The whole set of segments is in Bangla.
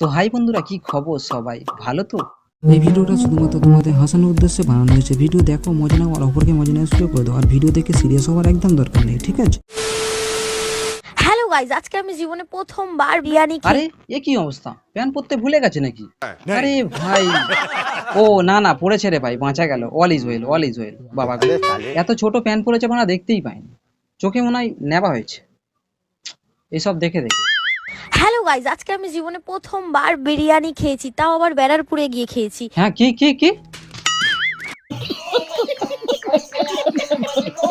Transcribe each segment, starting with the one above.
তো হাই বন্ধুরা কি খবর সবাই? ভালো তো? এই ভিডিওটা শুধুমাত্র তোমাদের হাসানোর উদ্দেশ্যে বানানো হয়েছে। ভিডিও দেখো মজা নাও আর অপরকে মজা নেওয়ার সুযোগ করে দাও। আর ভিডিও দেখে সিরিয়াস হওয়ার একদম দরকার নেই ঠিক আছে? হ্যালো গাইজ আজকে আমি জীবনে প্রথমবার বিরিয়ানি আরে এ কি অবস্থা? প্যান্ট পরতে ভুলে গেছে নাকি? আরে ভাই। ও না না পড়েছে রে ভাই বাঁচা গেল। All is well all is well বাবা এত ছোট প্যান্ট পরেছে মানে দেখতেই পাইনি। চোখে মনে হয় নেওয়া হয়েছে। এসব দেখে দেখে। হ্যালো গাইজ আজকে আমি জীবনে প্রথমবার বিরিয়ানি খেয়েছি তাও আবার বেড়ারপুরে গিয়ে খেয়েছি। হ্যাঁ কি কি কি?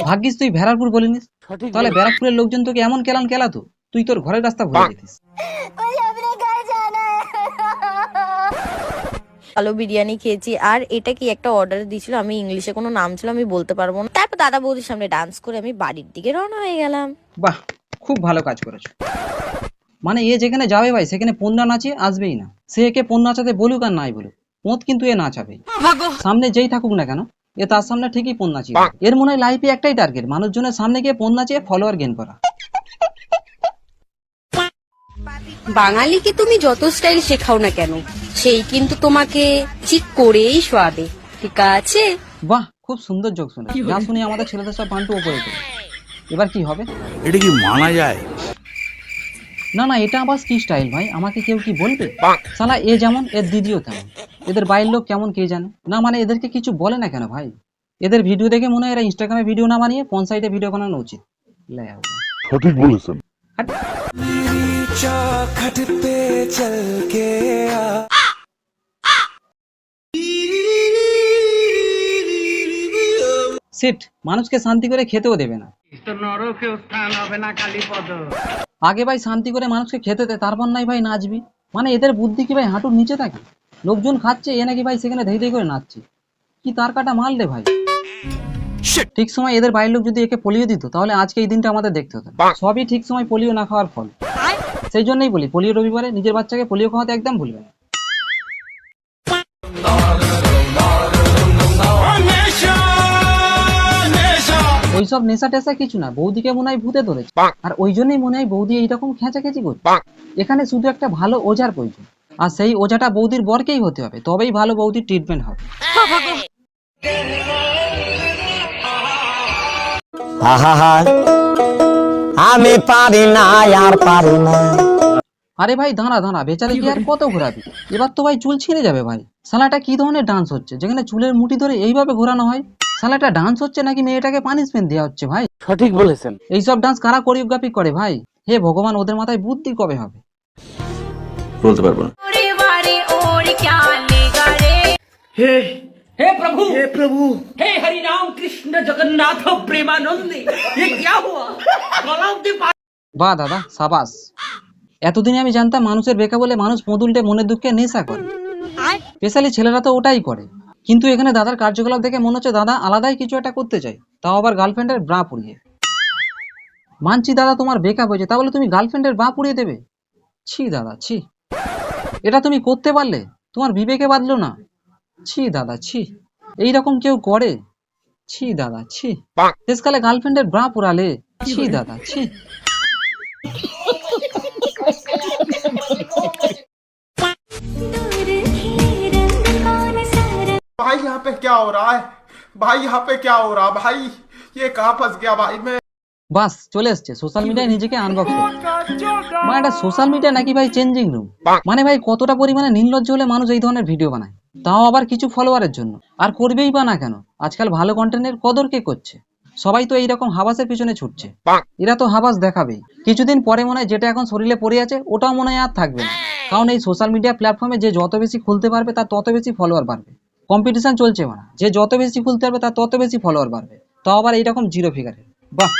ভাগ্যিস তুই ভেড়ারপুর বলিনিস। তাহলে ব্যারাকপুরের লোকজন তোকে এমন কেলান কেলাতো? তুই তোর ঘরের রাস্তা ভুলে যেতিস। ভালো বিরিয়ানি খেয়েছি আর এটা কি একটা অর্ডার দিয়েছিল? আমি ইংলিশে কোনো নাম ছিল আমি বলতে পারব না। তারপর দাদা বৌদির সামনে ডান্স করে আমি বাড়ির দিকে রওনা হয়ে গেলাম। বাহ খুব ভালো কাজ করেছ। মানে এ যেখানে যাবে ভাই সেখানে না নাচিয়ে আসবেই না। সে একে পোন নাচাতে বলুক আর নাই বলুক পোঁত কিন্তু এ নাচাবেই সামনে যেই থাকুক না কেন এ তার সামনে ঠিকই পোন নাচিয়ে এর মনে হয় লাইফে একটাই টার্গেট মানুষজনের সামনে গিয়ে পণ্য নাচিয়ে ফলোয়ার গেন করা। বাঙালিকে তুমি যত স্টাইল শেখাও না কেন সেই কিন্তু তোমাকে ঠিক করেই শোয়াবে। ঠিক আছে? বাহ খুব সুন্দর যোগ শুনে। যা শুনে আমাদের ছেলেদের সব পান্টু ওপরে এবার কি হবে? এটা কি মানা যায়? না না এটা আবার কি স্টাইল ভাই আমাকে কেউ কি বলবে? সালা এ যেমন এর দিদিও তেমন। এদের বাইরের লোক কেমন কে জানে? না মানে এদেরকে কিছু বলে না কেন ভাই? এদের ভিডিও দেখে মনে হয় এরা ইনস্টাগ্রামে ভিডিও না বানিয়ে সাইডে ভিডিও বানানো উচিত। সঠিক বলেছেন। সিট মানুষকে শান্তি করে খেতেও দেবে না। আগে ভাই শান্তি করে মানুষকে খেতে দে তারপর নাই ভাই নাচবি। মানে এদের বুদ্ধি কি ভাই হাঁটুর নিচে থাকে? লোকজন খাচ্ছে এ নাকি ভাই সেখানে ধেই ধেই করে নাচছে। কি তার কাটা মাল রে ভাই? ঠিক সময় এদের বাইরের লোক যদি একে পোলিও দিত তাহলে আজকে এই দিনটা আমাদের দেখতে হতো সবই ঠিক সময় পোলিও না খাওয়ার ফল। সেই জন্যই বলি পোলিও রবিবারে নিজের বাচ্চাকে পোলিও খাওয়াতে একদম ভুলবে না। ওইসব নেশা টেশা কিছু না বৌদিকে মনে হয় ভূতে ধরেছে। আর ওই জন্যই মনে হয় বৌদি এইরকম খেঁচাখেঁচি করছে। এখানে শুধু একটা ভালো ওজার প্রয়োজন। আর সেই ওজাটা বৌদির বরকেই হতে হবে তবেই ভালো বৌদির ট্রিটমেন্ট হবে। আমি পারি না আর পারি না। আরে ভাই দাঁড়া দাঁড়া বেচারে কি আর কত ঘোরাবি? এবার তো ভাই চুল ছিঁড়ে যাবে ভাই। সালাটা কি ধরনের ডান্স হচ্ছে? যেখানে চুলের মুঠি ধরে এইভাবে ঘোরানো হয়? সালাটা ডান্স হচ্ছে নাকি মেয়েটাকে পানিশমেন্ট দেওয়া হচ্ছে ভাই? সঠিক বলেছেন। এইসব ডান্স কারা কোরিওগ্রাফি করে ভাই? হে ভগবান ওদের মাথায় বুদ্ধি কবে হবে? বলতে পারব না। বাহ দাদা সাবাস। এতদিনে আমি জানতাম মানুষের বেকা বলে মানুষ মধুলটে মনের দুঃখে নেশা করে। স্পেশালি ছেলেরা তো ওটাই করে। কিন্তু এখানে দাদার কার্যকলাপ দেখে মনে হচ্ছে দাদা আলাদাই কিছু একটা করতে চাই তাও আবার গার্লফ্রেন্ডের ব্রা পুড়িয়ে মানছি দাদা তোমার বেকআপ হয়েছে তাহলে তুমি গার্লফ্রেন্ডের ব্রা পুড়িয়ে দেবে? ছি দাদা ছি। এটা তুমি করতে পারলে তোমার বিবেকে বাঁধলো না। ছি দাদা ছি। এই রকম কেউ করে? ছি দাদা ছি। শেষকালে গার্লফ্রেন্ডের ব্রা পুরালে। ছি দাদা ছি। भाई यहाँ पे क्या हो रहा है भाई यहाँ पे क्या हो रहा भाई ये कहाँ फंस गया भाई मैं বাস চলে এসছে সোশ্যাল মিডিয়ায় নিজেকে আনবক্স মানে এটা সোশ্যাল মিডিয়া নাকি ভাই চেঞ্জিং রুম মানে ভাই কতটা পরিমাণে নির্লজ্জ হলে মানুষ এই ধরনের ভিডিও বানায় তাও আবার কিছু ফলোয়ারের জন্য আর করবেই বা না কেন আজকাল ভালো কন্টেন্টের কদর কে করছে সবাই তো এইরকম হাবাসের পিছনে ছুটছে এরা তো হাবাস দেখাবেই কিছুদিন পরে মনে হয় যেটা এখন শরীরে পড়ে আছে ওটাও মনে হয় আর থাকবে না কারণ এই সোশ্যাল মিডিয়া প্ল্যাটফর্মে যে যত বেশি খুলতে পারবে তার তত বেশি ফলোয়ার বাড়বে কম্পিটিশন চলছে মানে। যে যত বেশি খুলতে পারবে, তার তত বেশি ফলোয়ার বাড়বে। তাও আবার এইরকম জিরো ফিগারে বাহ!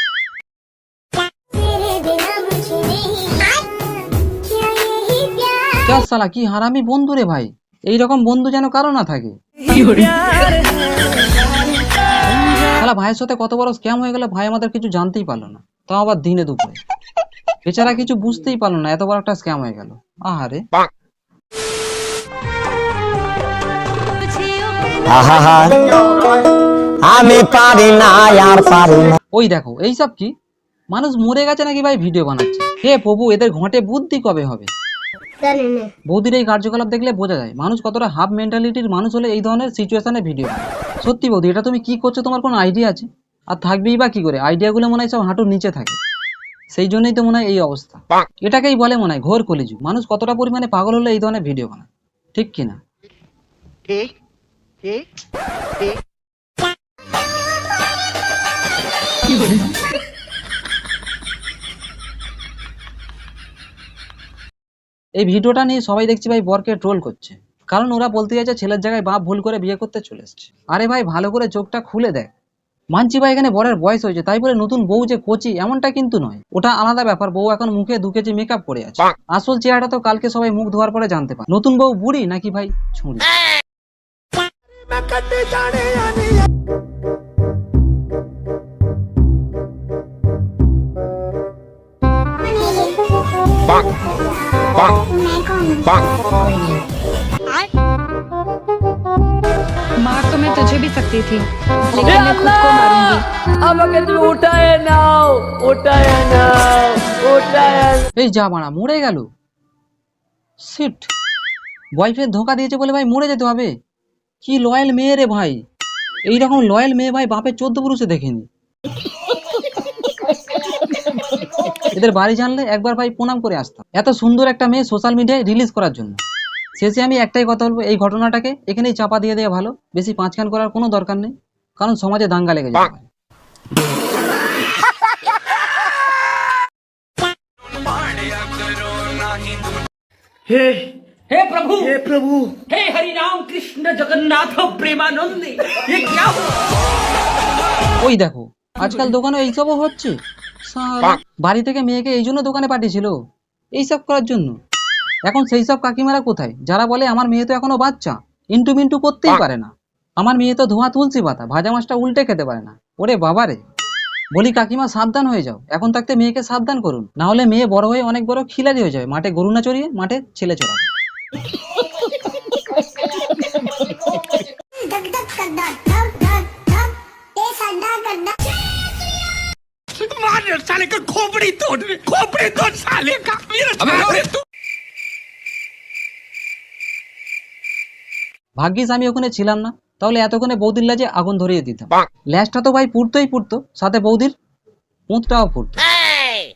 সালা কি হারামি বন্ধু রে ভাই। এইরকম বন্ধু যেন কারও না থাকে। শালা, ভাইয়ের সাথে কত বড় স্ক্যাম হয়ে গেল ভাই আমাদের কিছু জানতেই পারল না। তাও আবার দিনে দুপুরে। বেচারা কিছু বুঝতেই পারল না, এত বড় একটা স্ক্যাম হয়ে গেল। আহারে। আহা আমি পারি না আর পারি না। ওই দেখো এইসব কি? মানুষ মরে গেছে নাকি ভাই? ভিডিও বানাচ্ছে। হে প্রভু এদের ঘটে বুদ্ধি কবে হবে? বৌদির এই কার্যকলাপ দেখলে বোঝা যায় মানুষ কতটা হাফ মেন্টালিটির মানুষ হলে এই ধরনের সিচুয়েশনে ভিডিও সত্যি বৌদি এটা তুমি কি করছ? তোমার কোনো আইডিয়া আছে? আর থাকবেই বা কি করে? আইডিয়াগুলো মনে হয় সব হাঁটুর নিচে থাকে। সেই জন্যই তো মনে হয় এই অবস্থা। এটাকেই বলে মনে হয় ঘোর কলিযুগ। মানুষ কতটা পরিমাণে পাগল হলে এই ধরনের ভিডিও বানায়? ঠিক কিনা? এই ভিডিওটা নিয়ে সবাই দেখছি ভাই বরকে ট্রোল করছে। কারণ ওরা বলতে চাইছে ছেলের জায়গায় বাপ ভুল করে বিয়ে করতে চলে এসছে। আরে ভাই, ভালো করে চোখটা খুলে দেখ। মানছি ভাই, এখানে বরের বয়স হয়েছে, তাই বলে নতুন বউ যে কোচি, এমনটা কিন্তু নয়। ওটা আলাদা ব্যাপার, বউ এখন মুখে দু কেজি মেকআপ করে আছে। আসল চেহারাটা তো কালকে সবাই মুখ ধোয়ার পরে জানতে পারে। নতুন বউ বুড়ি নাকি ভাই ছুঁড়ি? मार तो मैं तुझे भी सकती थी लेकिन मैं खुद को मारूंगी এই যা বাড়া মরে গেল সিট বয়ফ্রেন্ড ধোকা দিয়েছে বলে ভাই মরে যেতে হবে কি লয়াল মেয়ে রে ভাই? এইরকম লয়াল মেয়ে ভাই বাপের চোদ্দ পুরুষে দেখেনি। এদের বাড়ি জানলে একবার ভাই প্রণাম করে আসতাম। এত সুন্দর একটা মেয়ে সোশ্যাল মিডিয়ায় রিলিজ করার জন্য। শেষে আমি একটাই কথা বলব, এই ঘটনাটাকে এখানেই চাপা দিয়ে দেওয়া ভালো। বেশি পাঁচখান করার কোনো দরকার নেই, কারণ সমাজে দাঙ্গা লেগে যাবে ওই দেখো আজকাল দোকানে এইসবও হচ্ছে। বাড়ি থেকে মেয়েকে এই জন্য দোকানে পাঠিয়েছিল। এইসব করার জন্য। এখন সেই সব কাকিমারা কোথায়? যারা বলে আমার মেয়ে তো এখনও বাচ্চা। ইন্টু মিন্টু করতেই পারে না। আমার মেয়ে তো ধোঁয়া তুলসী পাতা ভাজা মাছটা উল্টে খেতে পারে না। ওরে বাবারে বলি কাকিমা সাবধান হয়ে যাও। এখন থাকতে মেয়েকে সাবধান করুন। না হলে মেয়ে বড় হয়ে অনেক বড় খিলাড়ি হয়ে যাবে। মাঠে গরু না চড়িয়ে মাঠে ছেলে চড়াবে। ভাগ্যিস আমি ওখানে ছিলাম না। তাহলে এতক্ষণে বৌদির লাজে আগুন ধরিয়ে দিতাম। ল্যাসটা তো ভাই পুড়তোই পুড়তো সাথে বৌদির পুঁতটাও পুড়তো।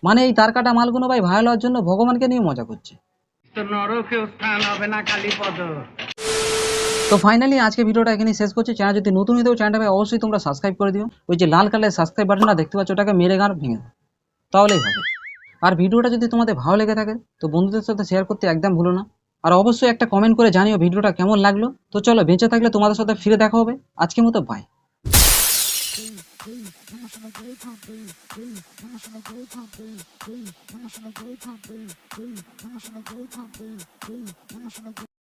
মানে এই তারকাটা মালগুলো ভাই হওয়ার জন্য ভগবানকে নিয়ে মজা করছে। তো ফাইনালি আজকে ভিডিওটা এখানে শেষ করছি। চ্যানেল যদি নতুন হয়ে থাকো চ্যানেলটা অবশ্যই তোমরা সাবস্ক্রাইব করে দিও। ওই যে লাল কালারের সাবস্ক্রাইব বাটনটা দেখতে পাচ্ছ, ওটাকে মেরে গান ভেঙে তাহলেই হবে। আর ভিডিওটা যদি তোমাদের ভালো লেগে থাকে, তো বন্ধুদের সাথে শেয়ার করতে একদম ভুলো না। আর অবশ্যই একটা কমেন্ট করে জানিও ভিডিওটা কেমন লাগল। তো চলো বেঁচে থাকলে তোমাদের সাথে ফিরে দেখা হবে। আজকের মতো bye three, national gay campaign, three, national gay campaign, three, national gay campaign, three, national gay campaign, three, national gay